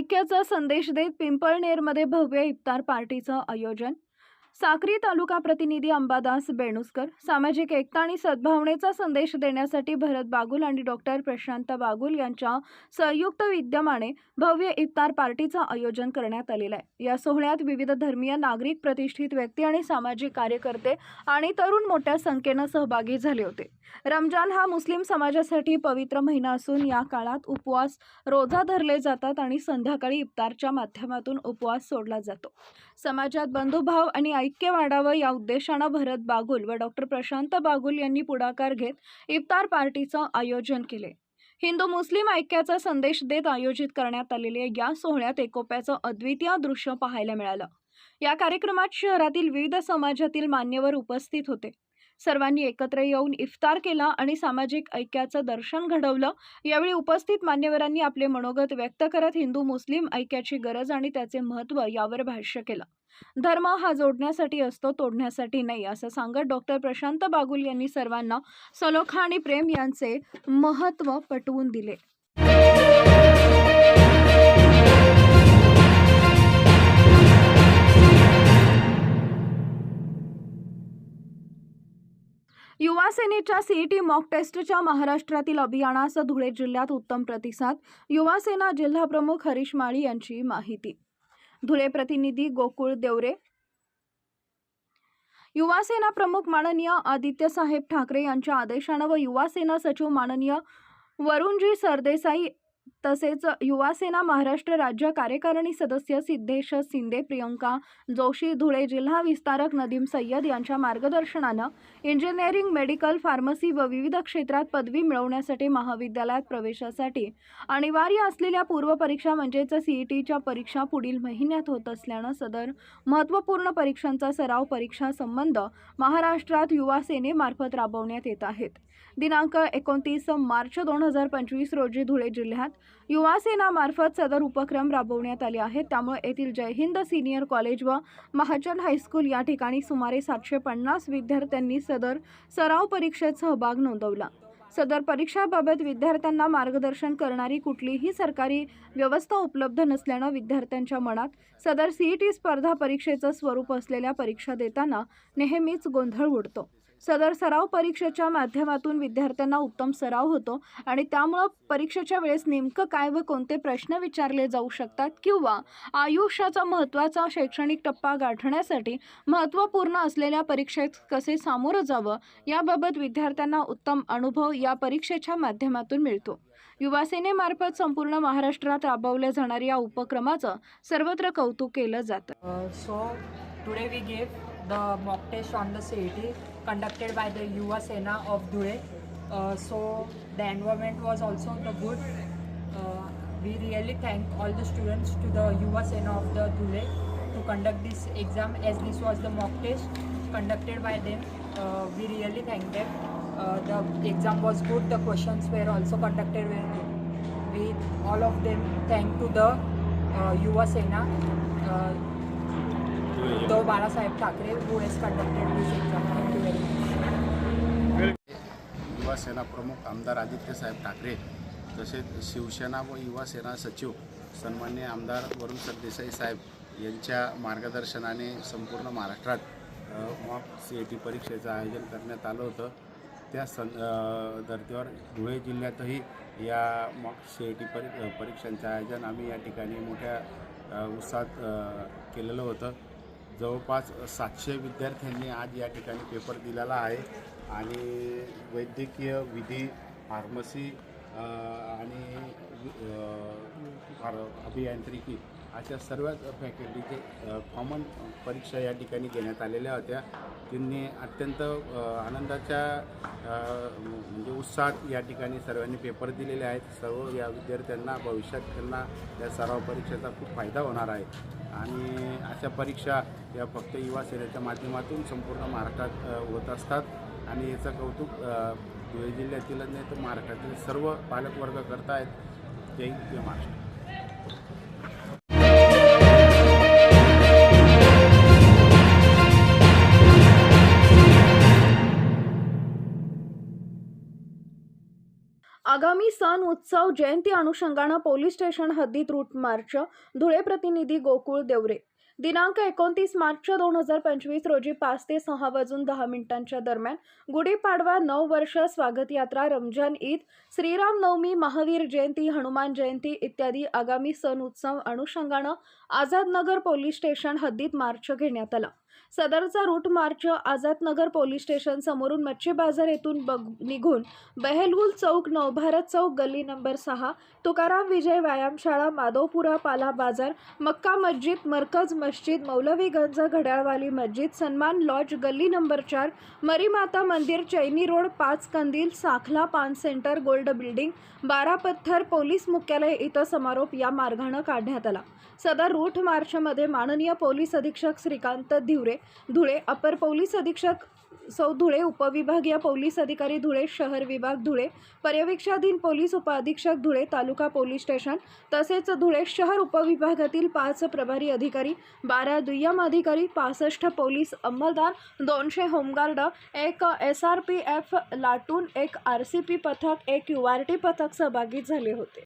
ऐक्याचा संदेश देत पिंपळनेरमध्ये भव्य इफ्तार पार्टीचं आयोजन साक्री तालुका प्रतिनिधी अंबादास बेणुसकर सामाजिक एकता आणि सद्भावनेचा संदेश देण्यासाठी भरत बागुल आणि डॉक्टर प्रशांत बागुल यांच्या संयुक्त विद्यमाने भव्य इफ्तार पार्टीचं आयोजन करण्यात आलेलं आहे. या सोहळ्यात विविध धर्मीय नागरिक प्रतिष्ठित व्यक्ती आणि सामाजिक कार्यकर्ते आणि तरुण मोठ्या संख्येनं सहभागी झाले होते. रमजान हा मुस्लिम समाजासाठी पवित्र महिना असून या काळात उपवास रोजा धरले जातात आणि संध्याकाळी इफ्तारच्या माध्यमातून उपवास सोडला जातो. समाजात बंधुभाव आणि ऐक्य वाढावं या उद्देशानं भरत बागुल व डॉक्टर प्रशांत बागुल यांनी पुढाकार घेत इफ्तार पार्टीचं आयोजन केले. हिंदू मुस्लिम ऐक्याचा संदेश देत आयोजित करण्यात आलेल्या या सोहळ्यात एकोप्याचं अद्वितीय दृश्य पाहायला मिळालं. या कार्यक्रमात शहरातील विविध समाजातील मान्यवर उपस्थित होते. सर्वांनी एकत्र येऊन इफ्तार केला आणि सामाजिक ऐक्याचं दर्शन घडवलं. यावेळी उपस्थित मान्यवरांनी आपले मनोगत व्यक्त करत हिंदू मुस्लिम ऐक्याची गरज आणि त्याचे महत्त्व यावर भाष्य केलं. धर्म हा जोडण्यासाठी असतो तोडण्यासाठी नाही असं सांगत डॉक्टर प्रशांत बागुल यांनी सर्वांना सलोखा आणि प्रेम यांचे महत्त्व पटवून दिले. युवा सेनेच्या सीईटी मॉक टेस्टच्या महाराष्ट्रातील अभियानास धुळे जिल्ह्यात उत्तम प्रतिसाद युवा सेना जिल्हा प्रमुख हरीश माळी यांची माहिती. धुळे प्रतिनिधी गोकुळ देवरे. युवासेना प्रमुख माननीय आदित्य साहेब ठाकरे यांच्या आदेशानं व युवासेना सचिव माननीय वरुणजी सरदेसाई तसेच युवासेना महाराष्ट्र राज्य कार्यकारिणी सदस्य सिद्धेश शिंदे प्रियंका जोशी धुळे जिल्हा विस्तारक नदीम सय्यद यांच्या मार्गदर्शनानं इंजिनिअरिंग मेडिकल फार्मसी व विविध क्षेत्रात पदवी मिळवण्यासाठी महाविद्यालयात प्रवेशासाठी अनिवार्य असलेल्या पूर्वपरीक्षा म्हणजेच सीईटीच्या परीक्षा पुढील महिन्यात होत असल्यानं सदर महत्त्वपूर्ण परीक्षांचा सराव परीक्षा संबंध महाराष्ट्रात युवा सेनेमार्फत राबवण्यात येत आहेत. दिनांक एकोणतीस मार्च दोन हजार पंचवीस रोजी धुळे जिल्ह्यात युवा सेनामार्फत सदर उपक्रम राबवण्यात आले आहेत. त्यामुळे येथील जय हिंद सिनियर कॉलेज व महाजन हायस्कूल या ठिकाणी सुमारे सातशे पन्नास विद्यार्थ्यांनी सदर सराव परीक्षेत सहभाग नोंदवला. सदर परीक्षाबाबत विद्यार्थ्यांना मार्गदर्शन करणारी कुठलीही सरकारी व्यवस्था उपलब्ध नसल्यानं विद्यार्थ्यांच्या मनात सदर सीईटी स्पर्धा परीक्षेचं स्वरूप असलेल्या परीक्षा देताना नेहमीच गोंधळ उडतो. सदर सराव परीक्षेच्या माध्यमातून विद्यार्थ्यांना उत्तम सराव होतो आणि त्यामुळं परीक्षेच्या वेळेस नेमकं काय व कोणते प्रश्न विचारले जाऊ शकतात किंवा आयुष्याचा महत्त्वाचा शैक्षणिक टप्पा गाठण्यासाठी महत्त्वपूर्ण असलेल्या परीक्षेत कसे सामोरं जावं याबाबत विद्यार्थ्यांना उत्तम अनुभव या परीक्षेच्या माध्यमातून मिळतो. युवासेनेमार्फत संपूर्ण महाराष्ट्रात राबवल्या जाणाऱ्या या उपक्रमाचं सर्वत्र कौतुक केलं जातं. So today we gave the mock test on the C E T conducted by the Yuva Sena of Dure. Uh, so the environment was also the good. Uh, we really thank all the students to the Yuva Sena of the Dure to conduct this exam as this was the mock test conducted by them. Uh, we really thank them. Uh, the exam was good. The questions were also conducted very good. We all of them thank to the uh, Yuva Sena. Uh, Balasaheb Thackeray who has conducted युवा सेना प्रमुख आमदार आदित्यसाहेब ठाकरे तसेच शिवसेना व युवा सेना सचिव सन्मान्य आमदार वरुण सरदेसाई साहेब यांच्या मार्गदर्शनाने संपूर्ण महाराष्ट्रात अ, मॉक सी ए टी परीक्षेचं आयोजन करण्यात आलं होतं. त्या सं धर्तीवर धुळे जिल्ह्यातही या मॉक सी ए टी परी परीक्षांचं आयोजन आम्ही या ठिकाणी मोठ्या उत्साहात केलेलं होतं. जवळपास सातशे विद्यार्थ्यांनी आज या ठिकाणी पेपर दिलेला आहे आणि वैद्यकीय विधी फार्मसी आणि फार- अभियांत्रिकी अशा सर्व फॅकल्टीचे कॉमन परीक्षा या ठिकाणी घेण्यात आलेल्या होत्या. त्यांनी अत्यंत आनंदाच्या म्हणजे उत्साहात या ठिकाणी सर्वांनी पेपर दिलेले आहेत. सर्व या विद्यार्थ्यांना भविष्यात त्यांना या सराव परीक्षेचा खूप फायदा होणार आहे. आणि अशा परीक्षा या फक्त युवा सेनेच्या माध्यमातून संपूर्ण महाराष्ट्रात होत असतात. आणि याचं कौतुक धुळे जिल्ह्यातीलच नाही तर महाराष्ट्रातील सर्व पालकवर्ग करतायत. जय जय महाराष्ट्र. आगामी सण उत्सव जयंती अनुषंगानं पोलीस स्टेशन हद्दीत रूट मार्च धुळे प्रतिनिधी गोकुळ देवरे. दिनांक एकोणतीस मार्च दोन हजार पंचवीस रोजी पाच ते सहा वाजून दहा मिनिटांच्या दरम्यान गुढीपाडवा नऊ वर्ष स्वागत यात्रा रमजान ईद श्रीराम नवमी महावीर जयंती हनुमान जयंती इत्यादी आगामी सण उत्सव अनुषंगानं आझादनगर पोलीस स्टेशन हद्दीत मार्च घेण्यात आला. सदरचा route march Azadnagar police station समोरून मच्छी बाजार येथून बग निघून बहेलगुल चौक नवभारत चौक गल्ली नंबर सहा तुकाराम विजय व्यायामशाळा माधवपुरा पाला बाजार मक्का मस्जिद मरकज मस्जिद मौलवीगंज घड्याळवाली मस्जिद सन्मान लॉज गल्ली नंबर चार मरीमाता मंदिर चैनी रोड पाच कंदील साखला पान सेंटर गोल्ड बिल्डिंग बारा पत्थर पोलीस मुख्यालय इथं समारोप या मार्गानं काढण्यात आला. सदर रूट मार्चमध्ये माननीय पोलीस अधीक्षक श्रीकांत हिवरे धुळे अपर पोलीस अधीक्षक सौ धुळे उपविभागीय पोलीस अधिकारी धुळे शहर विभाग धुळे पर्यवेक्षाधीन पोलीस उपअधीक्षक धुळे तालुका पोलीस स्टेशन तसेच धुळे शहर उपविभागातील पाच प्रभारी अधिकारी बारा दुय्यम अधिकारी पासष्ट पोलीस अंमलदार दोनशे होमगार्ड एक एस आर पी एफ लाटून एक आर सी पी पथक एक यू आर टी पथक सहभागी झाले होते.